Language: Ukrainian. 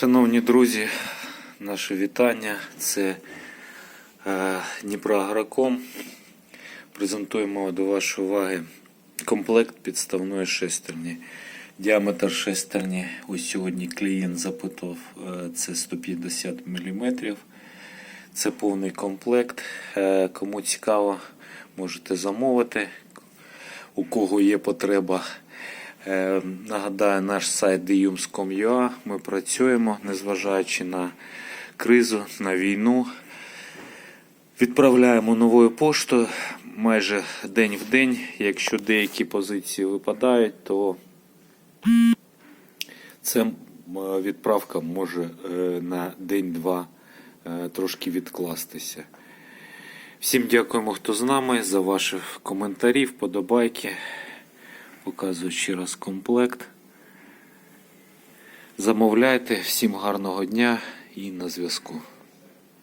Шановні друзі, наше вітання. Це е, Дніпроагроком. Презентуємо до вашої уваги комплект підставної шестерні. Діаметр шестерні ось сьогодні клієнт запитав е, це 150 мм. Це повний комплект. Е, Кому цікаво, можете замовити. У кого є потреба. Е, Нагадаю, наш сайт diums.com.ua. Ми працюємо, незважаючи на кризу, на війну. Відправляємо новою поштою майже день в день. Якщо деякі позиції випадають, то це відправка може е, на день-два е, трошки відкластися. Всім дякуємо, хто з нами, за ваші коментарі, вподобайки. Показую ще раз комплект. Замовляйте, всім гарного дня і на зв'язку.